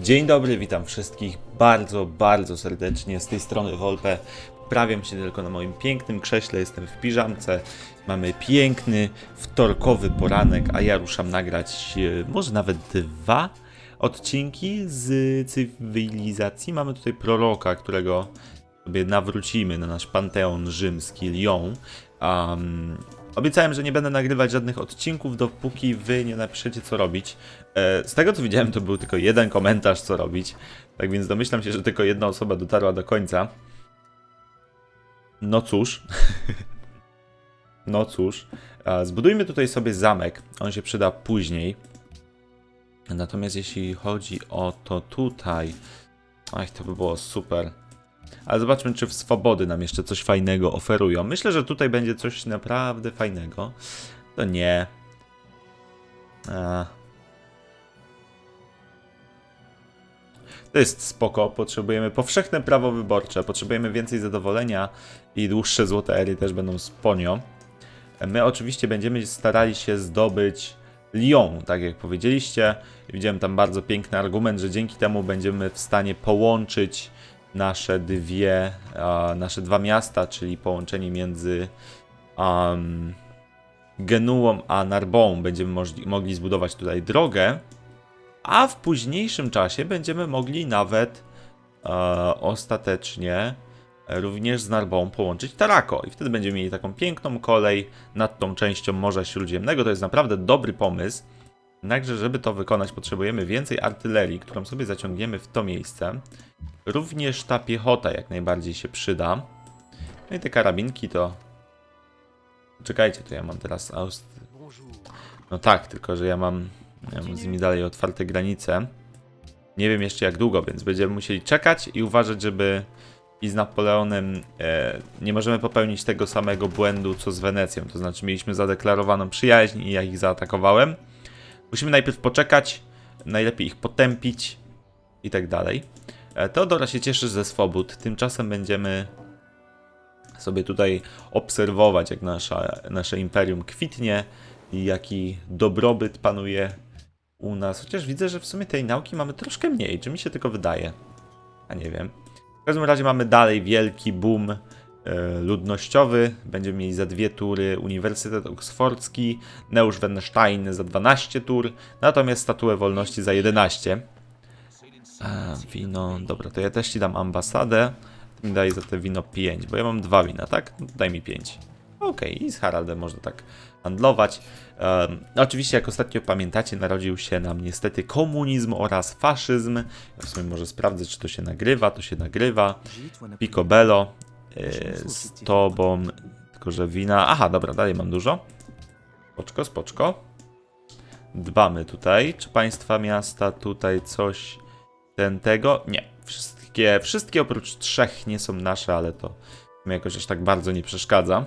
Dzień dobry, witam wszystkich bardzo, bardzo serdecznie. Z tej strony Wolpe. Poprawiam się tylko na moim pięknym krześle, jestem w piżamce. Mamy piękny wtorkowy poranek, a ja ruszam nagrać e, może nawet dwa odcinki z cywilizacji. Mamy tutaj proroka, którego sobie nawrócimy na nasz panteon rzymski Lyon. Um, obiecałem, że nie będę nagrywać żadnych odcinków, dopóki wy nie napiszecie co robić. E, z tego co widziałem, to był tylko jeden komentarz co robić. Tak więc domyślam się, że tylko jedna osoba dotarła do końca. No cóż. no cóż. Zbudujmy tutaj sobie zamek. On się przyda później. Natomiast jeśli chodzi o to tutaj. Ach, to by było super. Ale zobaczmy, czy w swobody nam jeszcze coś fajnego oferują. Myślę, że tutaj będzie coś naprawdę fajnego. To nie. A. To jest spoko. Potrzebujemy powszechne prawo wyborcze. Potrzebujemy więcej zadowolenia i dłuższe złote ery też będą sponio. My oczywiście będziemy starali się zdobyć Lyon, tak jak powiedzieliście. Widziałem tam bardzo piękny argument, że dzięki temu będziemy w stanie połączyć nasze dwie, nasze dwa miasta, czyli połączenie między um, Genuą a Narbą. Będziemy mogli zbudować tutaj drogę, a w późniejszym czasie będziemy mogli nawet e, ostatecznie również z Narbą połączyć Tarako. I wtedy będziemy mieli taką piękną kolej nad tą częścią Morza Śródziemnego. To jest naprawdę dobry pomysł. Jednakże, żeby to wykonać, potrzebujemy więcej artylerii, którą sobie zaciągniemy w to miejsce. Również ta piechota jak najbardziej się przyda. No i te karabinki to... Czekajcie, to ja mam teraz Aust... No tak, tylko że ja mam, ja mam z nimi dalej otwarte granice. Nie wiem jeszcze jak długo, więc będziemy musieli czekać i uważać, żeby i z Napoleonem e, nie możemy popełnić tego samego błędu co z Wenecją. To znaczy mieliśmy zadeklarowaną przyjaźń i ja ich zaatakowałem. Musimy najpierw poczekać, najlepiej ich potępić i tak dalej. E, Teodora się cieszy ze swobód. Tymczasem będziemy sobie tutaj obserwować, jak nasza, nasze imperium kwitnie i jaki dobrobyt panuje u nas. Chociaż widzę, że w sumie tej nauki mamy troszkę mniej, czy mi się tylko wydaje. A nie wiem. W każdym razie mamy dalej wielki boom ludnościowy. Będziemy mieli za dwie tury Uniwersytet Oksfordzki, Neuschwanstein za 12 tur, natomiast Statuę Wolności za 11. A, wino, dobra, to ja też ci dam ambasadę. Ty mi daj za te wino 5, bo ja mam dwa wina, tak? No daj mi 5. Okej, i z Haraldem można tak handlować. Um, oczywiście, jak ostatnio pamiętacie, narodził się nam niestety komunizm oraz faszyzm. Ja w sumie może sprawdzę, czy to się nagrywa. To się nagrywa. Picobello z tobą, tylko że wina. Aha, dobra, dalej mam dużo. Spoczko, spoczko. Dbamy tutaj. Czy państwa miasta tutaj coś ten tego? Nie. Wszystkie, wszystkie oprócz trzech nie są nasze, ale to mi jakoś aż tak bardzo nie przeszkadza.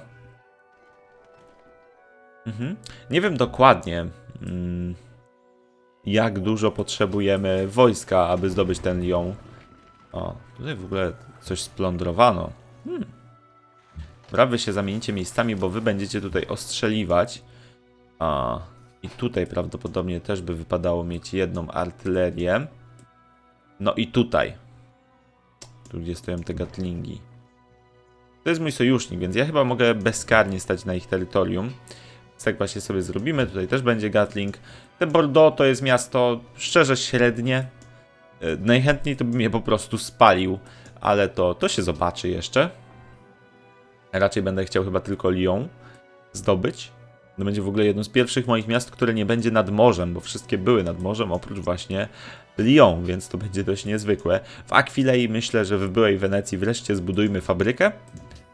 Mhm. Nie wiem dokładnie, mm, jak dużo potrzebujemy wojska, aby zdobyć ten Lyon. O, tutaj w ogóle coś splądrowano. Hmm. Dobra, wy się zamienicie miejscami, bo wy będziecie tutaj ostrzeliwać. A, i tutaj prawdopodobnie też by wypadało mieć jedną artylerię. No i tutaj. Tu, gdzie stoją te gatlingi. To jest mój sojusznik, więc ja chyba mogę bezkarnie stać na ich terytorium. Więc tak właśnie sobie zrobimy. Tutaj też będzie Gatling. Te Bordeaux to jest miasto szczerze średnie. E, Najchętniej to bym je po prostu spalił, ale to, to się zobaczy jeszcze. Raczej będę chciał chyba tylko Lyon zdobyć. To będzie w ogóle jedno z pierwszych moich miast, które nie będzie nad morzem, bo wszystkie były nad morzem, oprócz właśnie Lyon, więc to będzie dość niezwykłe. W Akwilei myślę, że w byłej Wenecji wreszcie zbudujmy fabrykę.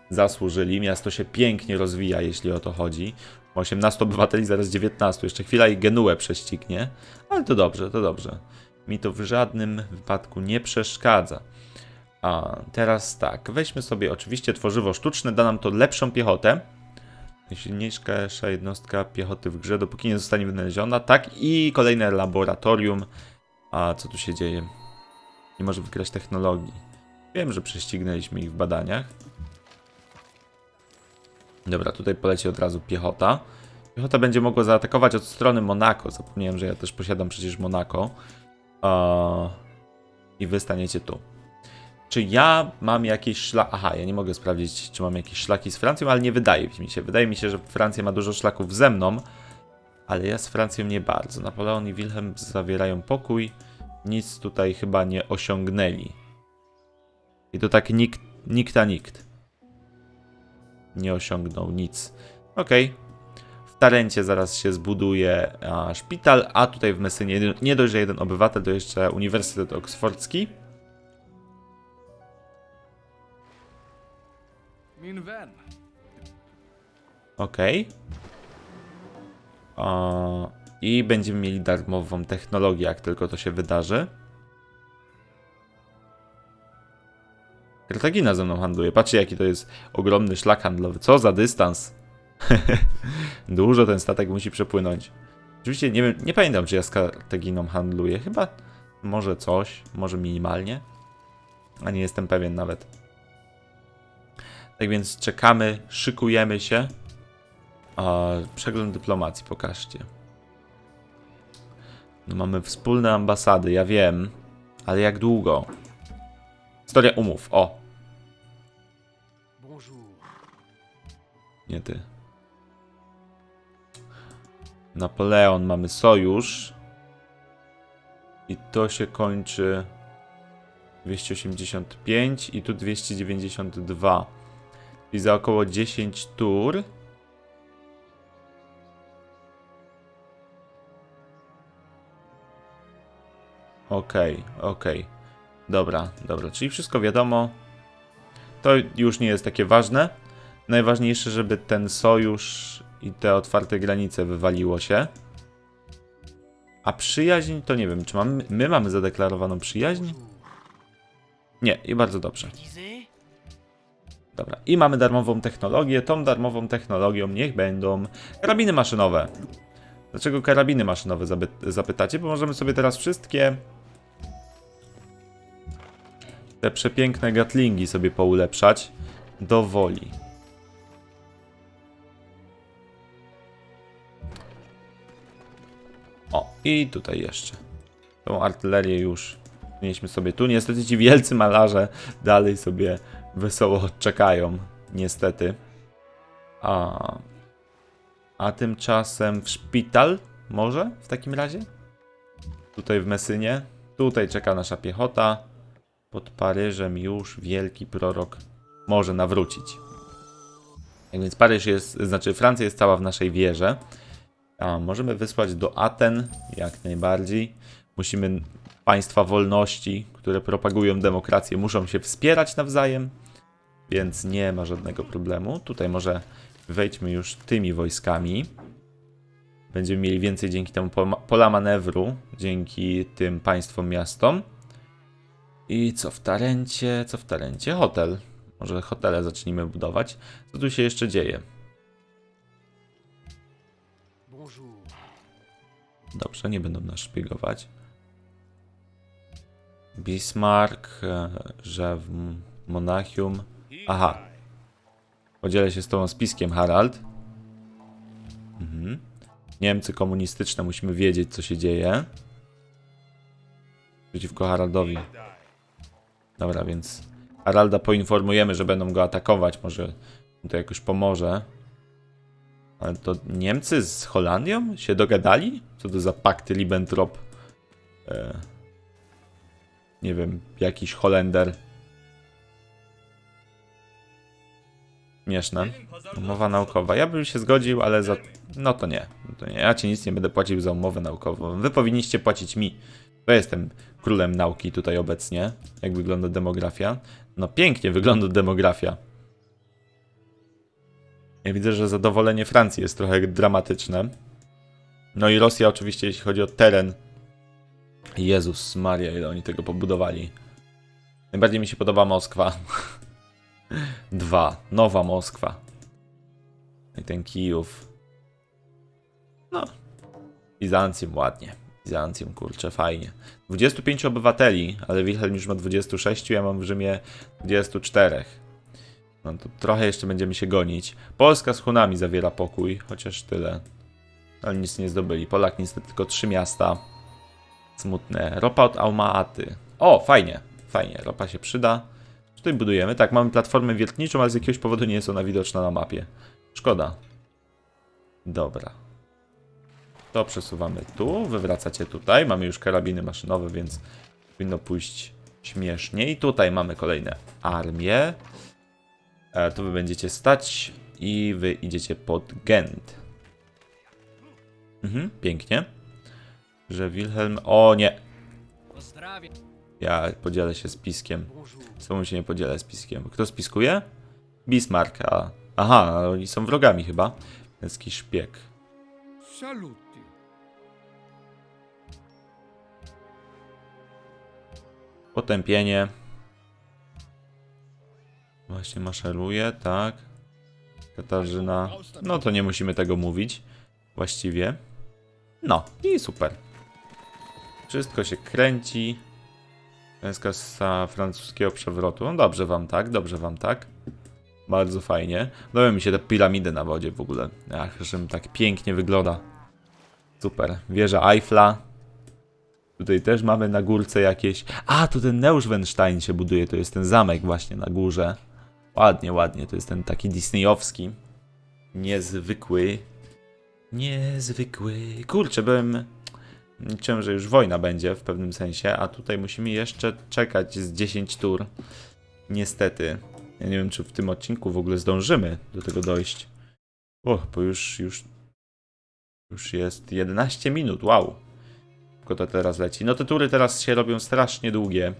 Zasłużyli, miasto się pięknie rozwija, jeśli o to chodzi. 18 obywateli, zaraz 19. Jeszcze chwila i Genuę prześcignie. Ale to dobrze, to dobrze. Mi to w żadnym wypadku nie przeszkadza. A teraz tak, weźmy sobie oczywiście tworzywo sztuczne, da nam to lepszą piechotę. Najsilniejsza jednostka piechoty w grze, dopóki nie zostanie wynaleziona. Tak, i kolejne laboratorium. A co tu się dzieje? Nie może wygrać technologii. Wiem, że prześcignęliśmy ich w badaniach. Dobra, tutaj poleci od razu piechota. Piechota będzie mogła zaatakować od strony Monako. Zapomniałem, że ja też posiadam przecież Monako. Eee, i wy staniecie tu. Czy ja mam jakieś szlaki? Aha, ja nie mogę sprawdzić, czy mam jakieś szlaki z Francją, ale nie wydaje mi się. Wydaje mi się, że Francja ma dużo szlaków ze mną, ale ja z Francją nie bardzo. Napoleon i Wilhelm zawierają pokój. Nic tutaj chyba nie osiągnęli. I to tak nikt, nikt a nikt. Nie osiągnął nic. Okej. W Tarencie zaraz się zbuduje a, szpital, a tutaj w Messynie nie dość, że jeden obywatel, to jeszcze Uniwersytet Oksfordzki. Min vän. Okej. I będziemy mieli darmową technologię, jak tylko to się wydarzy. Kartagina ze mną handluje. Patrzcie, jaki to jest ogromny szlak handlowy. Co za dystans. Dużo ten statek musi przepłynąć. Oczywiście nie, nie pamiętam, czy ja z Kartaginą handluję. Chyba może coś, może minimalnie. A nie jestem pewien nawet. Tak więc czekamy, szykujemy się. A, przegląd dyplomacji pokażcie. No mamy wspólne ambasady, ja wiem. Ale jak długo? Historia umów, o. Nie ty. Napoleon, mamy sojusz. I to się kończy 285 i tu 292. I za około 10 tur. Okej, okej. Dobra, dobra, czyli wszystko wiadomo. To już nie jest takie ważne. Najważniejsze, żeby ten sojusz i te otwarte granice wywaliło się. A przyjaźń to nie wiem, czy mamy, my mamy zadeklarowaną przyjaźń? Nie, i bardzo dobrze. Dobra, i mamy darmową technologię. Tą darmową technologią niech będą karabiny maszynowe. Dlaczego karabiny maszynowe zapytacie? Bo możemy sobie teraz wszystkie te przepiękne gatlingi sobie poulepszać do woli. O, i tutaj jeszcze. Tą artylerię już mieliśmy sobie tu. Niestety ci wielcy malarze dalej sobie wesoło czekają. Niestety. A, a tymczasem w szpital może w takim razie? Tutaj w Messynie. Tutaj czeka nasza piechota. Pod Paryżem już wielki prorok może nawrócić. Tak więc Paryż jest, znaczy Francja jest cała w naszej wierze. A, możemy wysłać do Aten jak najbardziej. Musimy państwa wolności, które propagują demokrację, muszą się wspierać nawzajem, więc nie ma żadnego problemu. Tutaj może wejdźmy już tymi wojskami. Będziemy mieli więcej dzięki temu pola manewru, dzięki tym państwom, miastom. I co w Tarencie? Co w Tarencie? Hotel. Może hotele zacznijmy budować. Co tu się jeszcze dzieje? Dobrze, nie będą nas szpiegować. Bismarck, e, że w Monachium. Aha. Podzielę się z tobą spiskiem, Harald. Mhm. Niemcy komunistyczne, musimy wiedzieć, co się dzieje. Przeciwko Haraldowi. Dobra, więc Haralda poinformujemy, że będą go atakować. Może to jakoś pomoże. Ale to Niemcy z Holandią się dogadali? Co to za pakty Ribbentrop? E, nie wiem, jakiś Holender. Śmieszne. Umowa naukowa. Ja bym się zgodził, ale za... No to nie. To nie. Ja ci nic nie będę płacił za umowę naukową. Wy powinniście płacić mi. Bo ja jestem królem nauki tutaj obecnie. Jak wygląda demografia? No pięknie wygląda demografia. Ja widzę, że zadowolenie Francji jest trochę dramatyczne. No i Rosja oczywiście, jeśli chodzi o teren. Jezus Maria, ile oni tego pobudowali. Najbardziej mi się podoba Moskwa. Dwa. Nowa Moskwa. I ten Kijów. No. Bizancjum ładnie. Bizancjum, kurczę, fajnie. 25 obywateli, ale Wilhelm już ma 26, ja mam w Rzymie 24. No to trochę jeszcze będziemy się gonić. Polska z Hunami zawiera pokój, chociaż tyle. Ale nic nie zdobyli. Polak niestety tylko trzy miasta. Smutne. Ropa od Almaaty. O, fajnie, fajnie, ropa się przyda. Tutaj budujemy, tak, mamy platformę wiertniczą, ale z jakiegoś powodu nie jest ona widoczna na mapie. Szkoda. Dobra. To przesuwamy tu, wywracacie tutaj. Mamy już karabiny maszynowe, więc powinno pójść śmiesznie. I tutaj mamy kolejne armie. E, tu wy będziecie stać i wy idziecie pod Gent. Mhm, pięknie. Że Wilhelm... O nie! Pozdrawiam. Ja podzielę się spiskiem. Z tobą się nie podzielę spiskiem. Kto spiskuje? Bismarck, a... Aha, oni są wrogami chyba. Jakiś szpieg. Saluti. Potępienie. Właśnie maszeruje, tak. Katarzyna. No to nie musimy tego mówić. Właściwie. No i super. Wszystko się kręci. Z francuskiego przewrotu. No dobrze wam tak, dobrze wam tak. Bardzo fajnie. Podoba mi się te piramidy na wodzie w ogóle. Ach, że tak pięknie wygląda. Super. Wieża Eiffla. Tutaj też mamy na górce jakieś. A, tu ten Neuschwanstein się buduje. To jest ten zamek właśnie na górze. Ładnie, ładnie. To jest ten taki disneyowski. Niezwykły. Niezwykły. Kurczę, byłem. Liczyłem, że już wojna będzie w pewnym sensie, a tutaj musimy jeszcze czekać z 10 tur. Niestety. Ja nie wiem, czy w tym odcinku w ogóle zdążymy do tego dojść. O, bo już, już. Już jest 11 minut. Wow. Tylko to teraz leci. No te tury teraz się robią strasznie długie,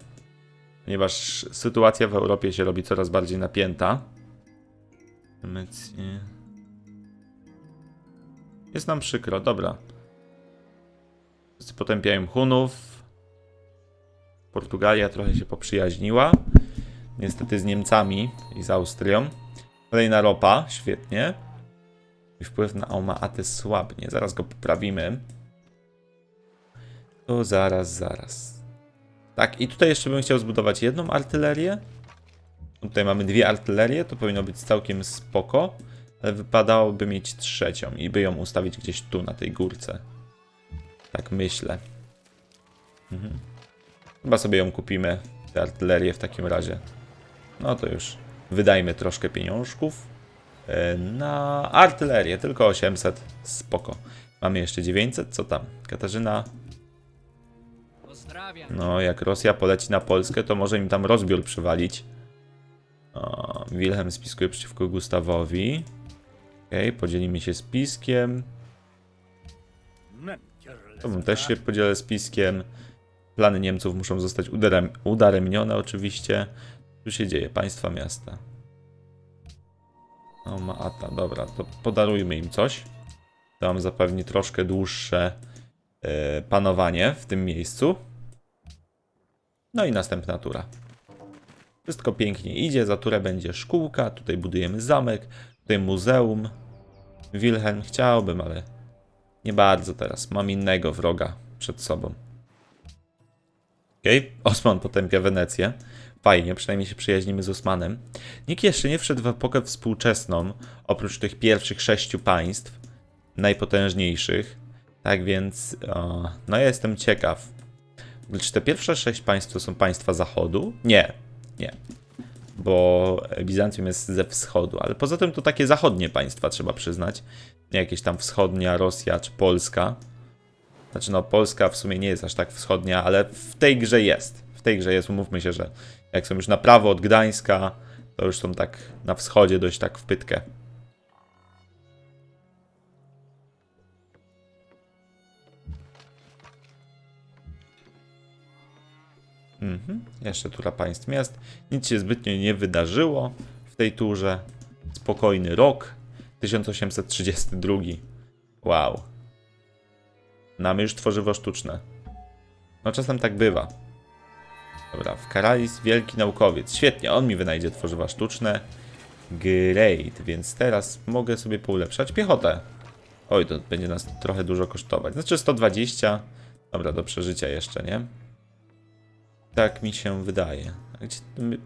ponieważ sytuacja w Europie się robi coraz bardziej napięta. Jest nam przykro, dobra. Potępiają Hunów. Portugalia trochę się poprzyjaźniła. Niestety z Niemcami i z Austrią. Kolejna ropa, świetnie. I wpływ na Omaatę słabnie. Zaraz go poprawimy. To zaraz, zaraz. Tak, i tutaj jeszcze bym chciał zbudować jedną artylerię. Tutaj mamy dwie artylerie, to powinno być całkiem spoko. Ale wypadałoby mieć trzecią i by ją ustawić gdzieś tu, na tej górce. Tak myślę. Mhm. Chyba sobie ją kupimy, tę artylerię w takim razie. No to już wydajmy troszkę pieniążków e, na artylerię, tylko 800, spoko. Mamy jeszcze 900, co tam? Katarzyna no, jak Rosja poleci na Polskę, to może im tam rozbiór przywalić. O, Wilhelm spiskuje przeciwko Gustawowi. Okej, podzielimy się spiskiem. To bym też się podzielę spiskiem. Plany Niemców muszą zostać udarem, udaremnione oczywiście. Tu się dzieje, państwa miasta. O, Maata, dobra, to podarujmy im coś. To nam zapewni troszkę dłuższe e, panowanie w tym miejscu. No i następna tura. Wszystko pięknie idzie, za turę będzie szkółka, tutaj budujemy zamek, tutaj muzeum. Wilhelm chciałbym, ale nie bardzo teraz. Mam innego wroga przed sobą. Okej, okay. Osman potępia Wenecję. Fajnie, przynajmniej się przyjaźnimy z Osmanem. Nikt jeszcze nie wszedł w epokę współczesną, oprócz tych pierwszych sześciu państw, najpotężniejszych. Tak więc, o, no ja jestem ciekaw. Czy te pierwsze sześć państw to są państwa zachodu? Nie, nie. Bo Bizancjum jest ze wschodu, ale poza tym to takie zachodnie państwa trzeba przyznać. Jakieś tam wschodnia Rosja czy Polska. Znaczy no Polska w sumie nie jest aż tak wschodnia, ale w tej grze jest. W tej grze jest, umówmy się, że jak są już na prawo od Gdańska, to już są tak na wschodzie dość tak w pytkę. Mhm. Jeszcze tura państw miast. Nic się zbytnio nie wydarzyło w tej turze. Spokojny rok. 1832. Wow. Mamy już tworzywo sztuczne. No czasem tak bywa. Dobra, w Karalis wielki naukowiec. Świetnie, on mi wynajdzie tworzywa sztuczne. Great, więc teraz mogę sobie poulepszać piechotę. Oj, to będzie nas trochę dużo kosztować. Znaczy 120. Dobra, do przeżycia jeszcze, nie? Tak mi się wydaje. Gdzie my...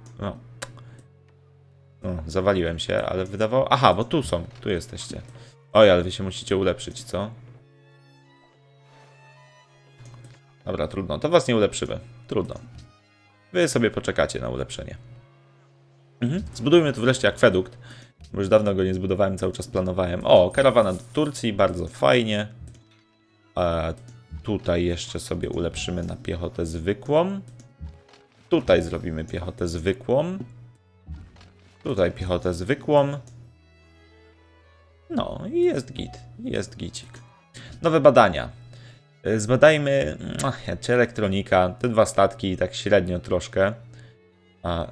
o. zawaliłem się, ale wydawało... Aha, bo tu są, tu jesteście. Oj, ale wy się musicie ulepszyć, co? Dobra, trudno, to was nie ulepszymy. Trudno. Wy sobie poczekacie na ulepszenie. Mhm. Zbudujmy tu wreszcie akwedukt, bo już dawno go nie zbudowałem, cały czas planowałem. O, karawana do Turcji, bardzo fajnie. Tutaj jeszcze sobie ulepszymy na piechotę zwykłą. Tutaj zrobimy piechotę zwykłą. Tutaj piechotę zwykłą. No i jest git, jest gicik. Nowe badania. Y, Zbadajmy, ach, czy elektronika, te dwa statki tak średnio troszkę. A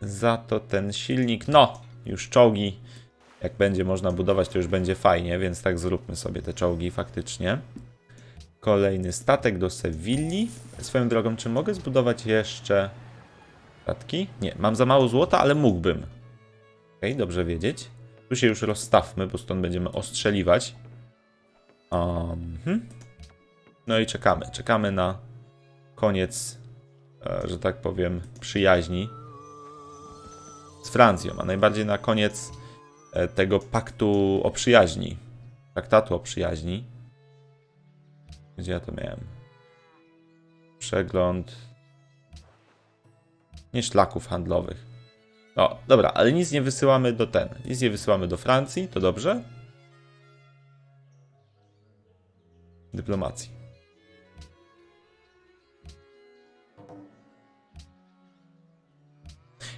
za to ten silnik, no, już czołgi. Jak będzie można budować, to już będzie fajnie, więc tak zróbmy sobie te czołgi faktycznie. Kolejny statek do Sewilli. Swoją drogą, czy mogę zbudować jeszcze statki? Nie, mam za mało złota, ale mógłbym. Okej, dobrze wiedzieć. Tu się już rozstawmy, bo stąd będziemy ostrzeliwać. Um, hmm. No i czekamy. Czekamy na koniec, e, że tak powiem, przyjaźni z Francją, a najbardziej na koniec e, tego paktu o przyjaźni. Traktatu o przyjaźni. Gdzie ja to miałem? Przegląd. Nie szlaków handlowych. O, dobra, ale nic nie wysyłamy do ten. Nic nie wysyłamy do Francji, to dobrze? Dyplomacji.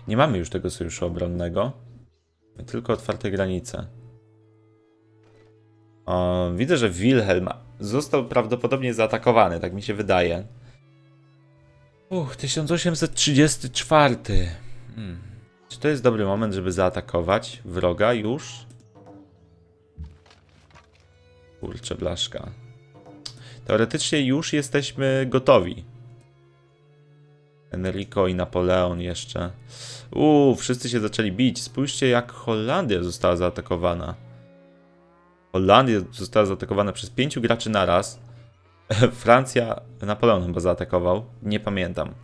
Nie mamy już tego sojuszu obronnego. Tylko otwarte granice. O, widzę, że Wilhelm został prawdopodobnie zaatakowany, tak mi się wydaje. Uch, 1834. Hmm. Czy to jest dobry moment, żeby zaatakować wroga już? Kurczę, blaszka. Teoretycznie już jesteśmy gotowi. Enrico i Napoleon jeszcze. Uuu, wszyscy się zaczęli bić. Spójrzcie, jak Holandia została zaatakowana. Holandia została zaatakowana przez pięciu graczy naraz. Francja, Napoleon chyba zaatakował. Nie pamiętam.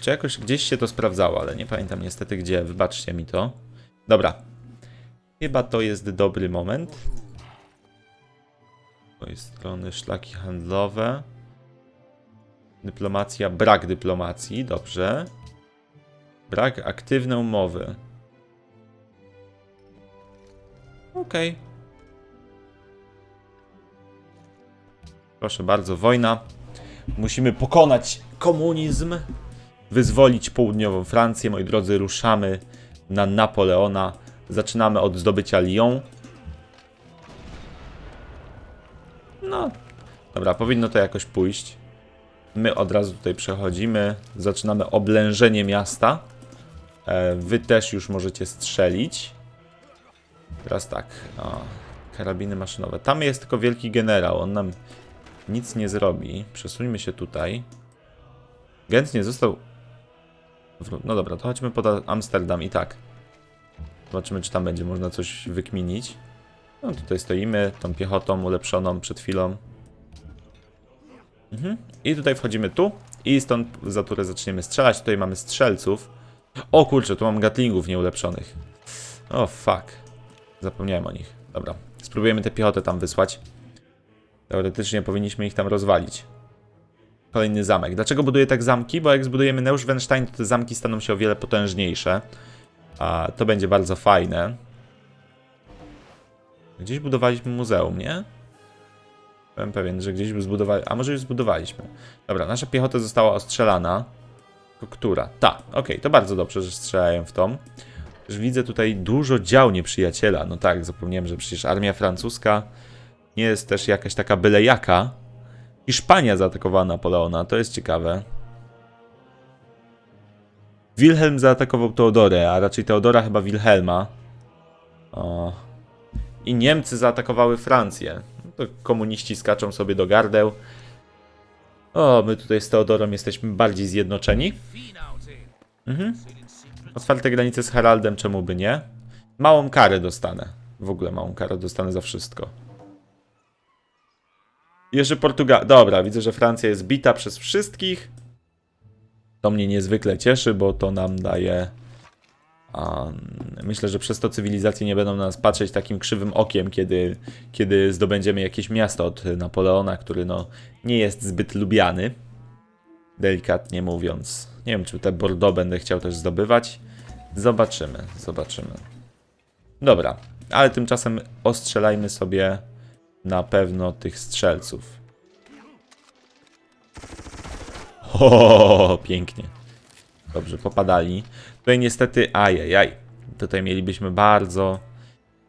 Czy jakoś gdzieś się to sprawdzało, ale nie pamiętam niestety gdzie. Wybaczcie mi to. Dobra. Chyba to jest dobry moment. Z tej strony szlaki handlowe. Dyplomacja, brak dyplomacji, dobrze. Brak aktywnej umowy. Okej. Proszę bardzo, wojna. Musimy pokonać komunizm, wyzwolić południową Francję. Moi drodzy, ruszamy na Napoleona. Zaczynamy od zdobycia Lyon. No, dobra, powinno to jakoś pójść. My od razu tutaj przechodzimy. Zaczynamy oblężenie miasta. E, Wy też już możecie strzelić. Teraz tak. O, karabiny maszynowe. Tam jest tylko wielki generał. On nam nic nie zrobi. Przesuńmy się tutaj. Gent nie został. No dobra, to chodźmy pod Amsterdam i tak. Zobaczymy, czy tam będzie można coś wykminić. No tutaj stoimy, tą piechotą ulepszoną przed chwilą. Mhm. I tutaj wchodzimy tu i stąd za turę zaczniemy strzelać. Tutaj mamy strzelców. O kurczę, tu mam gatlingów nieulepszonych. O fuck. Zapomniałem o nich. Dobra. Spróbujemy tę piechotę tam wysłać. Teoretycznie powinniśmy ich tam rozwalić. Kolejny zamek. Dlaczego buduję tak zamki? Bo jak zbudujemy Neuschwanstein, to te zamki staną się o wiele potężniejsze. A to będzie bardzo fajne. Gdzieś budowaliśmy muzeum, nie? Byłem pewien, że gdzieś zbudowali. A może już zbudowaliśmy. Dobra, nasza piechota została ostrzelana. Która? Ta, okej, to bardzo dobrze, że strzelają w tą. Już widzę tutaj dużo dział nieprzyjaciela. No tak, zapomniałem, że przecież armia francuska nie jest też jakaś taka byle jaka. Hiszpania zaatakowała Napoleona, to jest ciekawe. Wilhelm zaatakował Teodorę, a raczej Teodora chyba Wilhelma. O. I Niemcy zaatakowały Francję. No To komuniści skaczą sobie do gardeł. O, my tutaj z Teodorą jesteśmy bardziej zjednoczeni. Mhm. Otwarte granice z Haraldem, czemu by nie? Małą karę dostanę. W ogóle małą karę dostanę za wszystko. Jeszcze Portugalia. Dobra, widzę, że Francja jest bita przez wszystkich. To mnie niezwykle cieszy, bo to nam daje. Myślę, że przez to cywilizacje nie będą na nas patrzeć takim krzywym okiem, kiedy, kiedy zdobędziemy jakieś miasto od Napoleona, który no, nie jest zbyt lubiany. Delikatnie mówiąc. Nie wiem, czy te Bordeaux będę chciał też zdobywać. Zobaczymy, zobaczymy. Dobra, ale tymczasem ostrzelajmy sobie na pewno tych strzelców. O, pięknie. Dobrze, popadali. Tutaj niestety, ajajaj. Tutaj mielibyśmy bardzo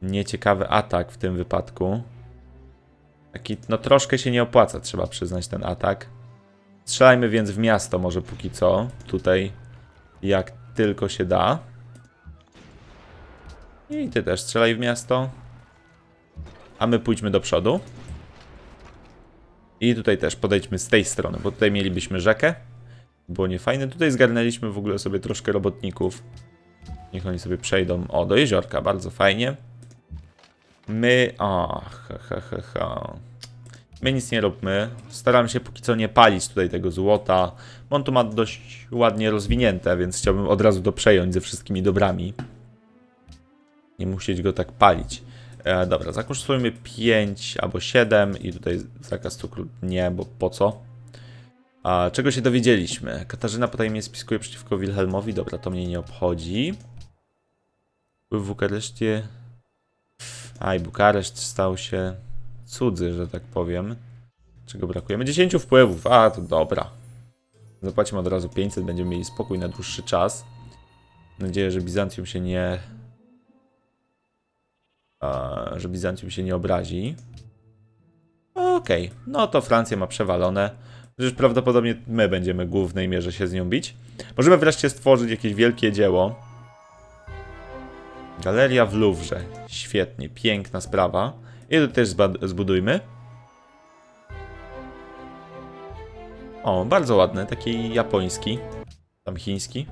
nieciekawy atak w tym wypadku. Taki, no troszkę się nie opłaca, trzeba przyznać ten atak. Strzelajmy więc w miasto może póki co. Tutaj jak tylko się da. I ty też strzelaj w miasto. A my pójdźmy do przodu. I tutaj też podejdźmy z tej strony, bo tutaj mielibyśmy rzekę. Było niefajne. Tutaj zgarnęliśmy w ogóle sobie troszkę robotników. Niech oni sobie przejdą. O, do jeziorka, bardzo fajnie. My. O, ha, ha, ha, ha. My nic nie róbmy. Staram się póki co nie palić tutaj tego złota. On tu ma dość ładnie rozwinięte, więc chciałbym od razu to przejąć ze wszystkimi dobrami. Nie musieć go tak palić. E, dobra, zakosztujmy 5 albo 7 i tutaj zakaz cukru nie, bo po co? A czego się dowiedzieliśmy? Katarzyna potajemnie spiskuje przeciwko Wilhelmowi. Dobra, to mnie nie obchodzi. W Bukareszcie. Aj, Bukareszt stał się cudzy, że tak powiem. Czego brakujemy? 10 wpływów. A, to dobra. Zapłacimy od razu 500, będziemy mieli spokój na dłuższy czas. Mam nadzieję, że Bizancjum się nie. A, że Bizancjum się nie obrazi. Okej, no to Francja ma przewalone. Przecież prawdopodobnie my będziemy w głównej mierze się z nią bić. Możemy wreszcie stworzyć jakieś wielkie dzieło. Galeria w Louvre. Świetnie, piękna sprawa. I to też zbudujmy. O, bardzo ładny, taki japoński. Tam chiński.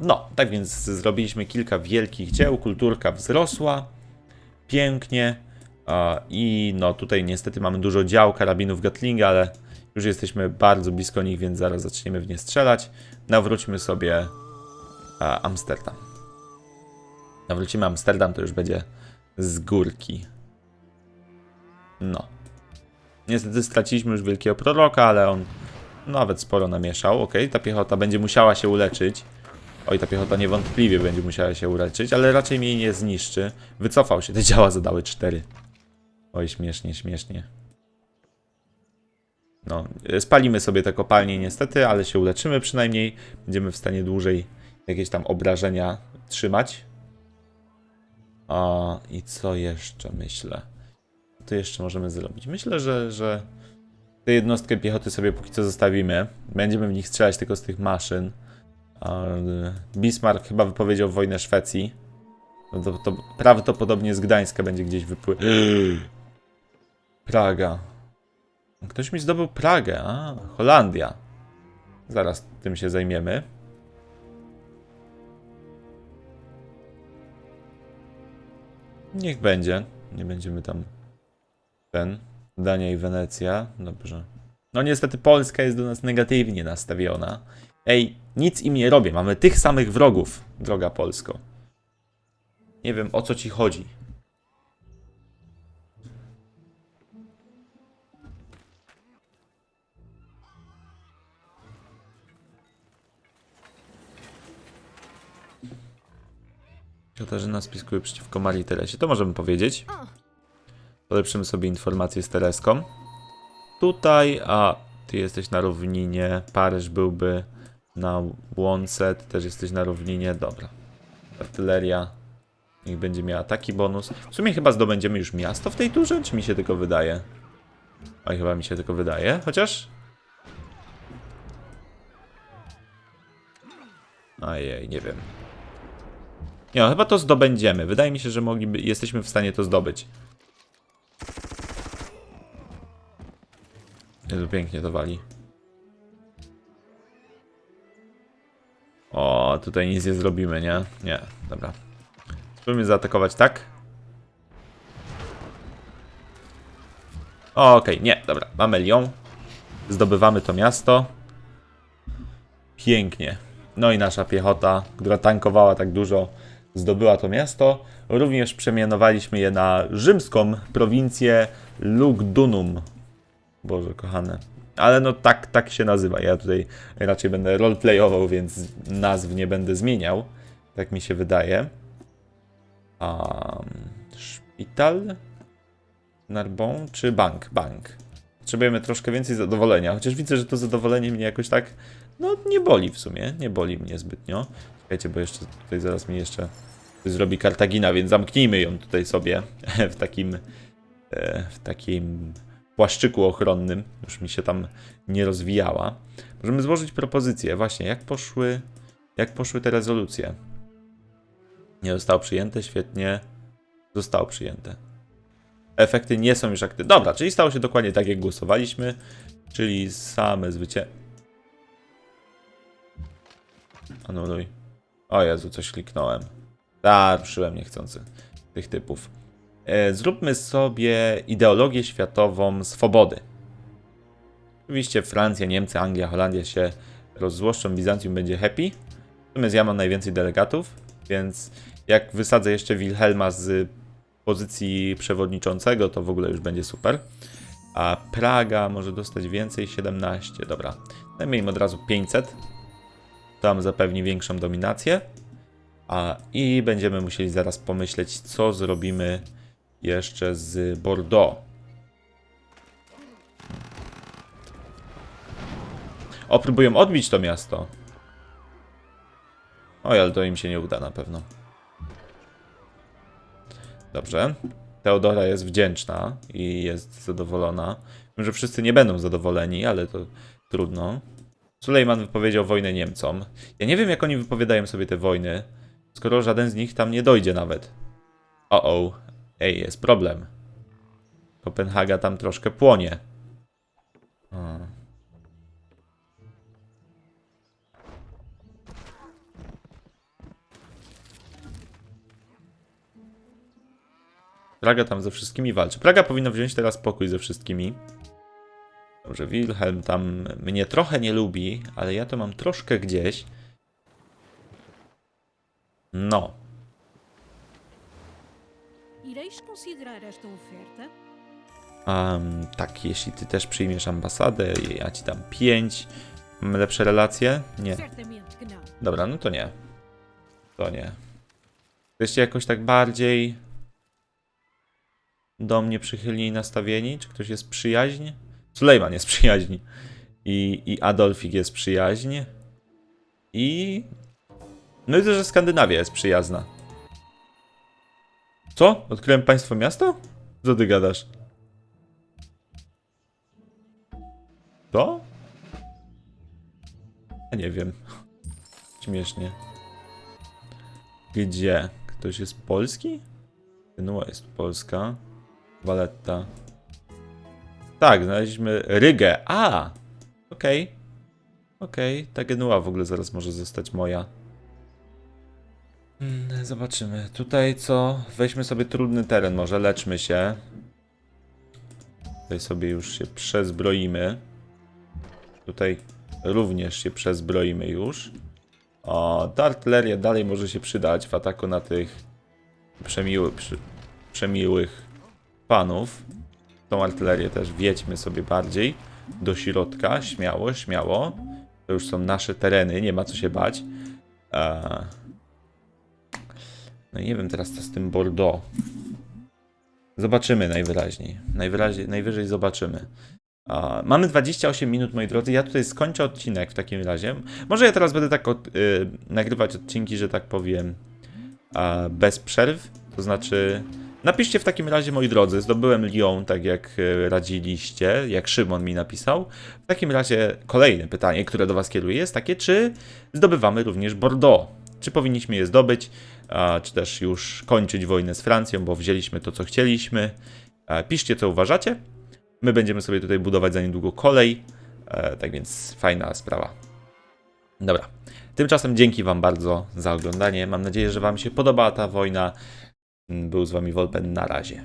No, tak więc zrobiliśmy kilka wielkich dzieł. Kulturka wzrosła. Pięknie. I no, tutaj niestety mamy dużo dział karabinów Gatlinga, ale już jesteśmy bardzo blisko nich, więc zaraz zaczniemy w nie strzelać. Nawróćmy sobie Amsterdam. Nawrócimy Amsterdam, to już będzie z górki. No. Niestety straciliśmy już wielkiego proroka, ale on nawet sporo namieszał. Ok, ta piechota będzie musiała się uleczyć. Oj, ta piechota niewątpliwie będzie musiała się uleczyć, ale raczej mnie nie zniszczy. Wycofał się, te działa zadały 4. Oj, śmiesznie, śmiesznie. No, spalimy sobie te kopalnie niestety, ale się uleczymy przynajmniej. Będziemy w stanie dłużej jakieś tam obrażenia trzymać. A i co jeszcze myślę? Co tu jeszcze możemy zrobić? Myślę, że, że tę jednostkę piechoty sobie póki co zostawimy. Będziemy w nich strzelać tylko z tych maszyn. Bismarck chyba wypowiedział wojnę Szwecji. No to, to prawdopodobnie z Gdańska będzie gdzieś wypływ. Praga. Ktoś mi zdobył Pragę. A, Holandia. Zaraz tym się zajmiemy. Niech będzie. Nie będziemy tam. Ten. Dania i Wenecja. Dobrze. No niestety Polska jest do nas negatywnie nastawiona. Ej, nic im nie robię. Mamy tych samych wrogów, droga Polsko. Nie wiem o co ci chodzi. Katarzyna spiskuje przeciwko Marii Teresie. To możemy powiedzieć. Polepszymy sobie informację z Tereską. Tutaj, a ty jesteś na równinie. Paryż byłby na łące. Ty też jesteś na równinie. Dobra. Artyleria. Niech będzie miała taki bonus. W sumie chyba zdobędziemy już miasto w tej turze, czy mi się tylko wydaje? Oj, chyba mi się tylko wydaje. Chociaż... Ojej, nie wiem. Nie, no, chyba to zdobędziemy. Wydaje mi się, że mogliby, jesteśmy w stanie to zdobyć. Jezu, pięknie to wali. O, tutaj nic nie zrobimy, nie? Nie, dobra. Spróbujmy zaatakować tak. Okej, nie, dobra, mamy Lyon. Zdobywamy to miasto. Pięknie. No i nasza piechota, która tankowała tak dużo, zdobyła to miasto. Również przemianowaliśmy je na rzymską prowincję Lugdunum. Boże, kochane. Ale no tak, tak się nazywa. Ja tutaj raczej będę roleplayował, więc nazw nie będę zmieniał. Tak mi się wydaje. Um, szpital? Narbon czy bank? Bank. Potrzebujemy troszkę więcej zadowolenia, chociaż widzę, że to zadowolenie mnie jakoś tak, no nie boli w sumie, nie boli mnie zbytnio. Czekajcie, bo jeszcze tutaj zaraz mi jeszcze zrobi Kartagina, więc zamknijmy ją tutaj sobie w takim, e, w takim płaszczyku ochronnym. Już mi się tam nie rozwijała. Możemy złożyć propozycję. Właśnie, jak poszły, jak poszły te rezolucje? Nie zostało przyjęte, świetnie. Zostało przyjęte. Efekty nie są już aktywne. Dobra, czyli stało się dokładnie tak, jak głosowaliśmy. Czyli same zwycię... Anuluj. O Jezu, coś kliknąłem. Tak, ruszyłem niechcący tych typów. E, zróbmy sobie ideologię światową swobody. Oczywiście Francja, Niemcy, Anglia, Holandia się rozzłoszczą, Bizancjum będzie happy. Natomiast ja mam najwięcej delegatów, więc jak wysadzę jeszcze Wilhelma z pozycji przewodniczącego, to w ogóle już będzie super. A Praga może dostać więcej, 17, dobra. Dajmy im od razu 500. Tam zapewni większą dominację. A, I będziemy musieli zaraz pomyśleć, co zrobimy jeszcze z Bordeaux. O, próbują odbić to miasto. Oj, ale to im się nie uda na pewno. Dobrze. Teodora jest wdzięczna i jest zadowolona. Wiem, że wszyscy nie będą zadowoleni, ale to trudno. Sulejman wypowiedział wojnę Niemcom. Ja nie wiem, jak oni wypowiadają sobie te wojny, skoro żaden z nich tam nie dojdzie nawet. O, o. Ej, jest problem. Kopenhaga tam troszkę płonie. A. Praga tam ze wszystkimi walczy. Praga powinna wziąć teraz pokój ze wszystkimi. Dobrze, Wilhelm tam mnie trochę nie lubi, ale ja to mam troszkę gdzieś. No. Ireis considerar esta oferta? Um, tak, jeśli ty też przyjmiesz ambasadę, ja ci dam 5. Mamy lepsze relacje? Nie. Dobra, no to nie. To nie. Jesteście jakoś tak bardziej do mnie przychylni nastawieni? Czy ktoś jest przyjaźń? Sulejman jest przyjaźni. I, I Adolfik jest przyjaźń. I... No widzę, że Skandynawia jest przyjazna. Co? Odkryłem państwo miasto? Co ty gadasz? To? Ja nie wiem. Śmiesznie. Gdzie? Ktoś jest polski? Genua jest polska. Waletta. Tak, znaleźliśmy Rygę. A! Okej. Okej, ta Genua w ogóle zaraz może zostać moja. Hmm, zobaczymy. Tutaj co? Weźmy sobie trudny teren, może leczmy się. Tutaj sobie już się przezbroimy. Tutaj również się przezbroimy już. O, ta artyleria dalej może się przydać w ataku na tych przemiły, przy, przemiłych panów. Tą artylerię też wiedźmy sobie bardziej do środka, śmiało, śmiało. To już są nasze tereny, nie ma co się bać. Eee... No i nie wiem teraz co z tym Bordeaux. Zobaczymy najwyraźniej. Najwyraźniej, najwyżej zobaczymy. A, mamy 28 minut, moi drodzy. Ja tutaj skończę odcinek w takim razie. Może ja teraz będę tak od, y, nagrywać odcinki, że tak powiem, bez przerw. To znaczy, napiszcie w takim razie, moi drodzy, zdobyłem Lyon, tak jak y, radziliście, jak Szymon mi napisał. W takim razie kolejne pytanie, które do Was kieruję, jest takie, czy zdobywamy również Bordeaux? Czy powinniśmy je zdobyć, czy też już kończyć wojnę z Francją, bo wzięliśmy to, co chcieliśmy? Piszcie, co uważacie. My będziemy sobie tutaj budować za niedługo kolej. Tak więc fajna sprawa. Dobra. Tymczasem dzięki Wam bardzo za oglądanie. Mam nadzieję, że Wam się podobała ta wojna. Był z Wami Wolpen. Na razie.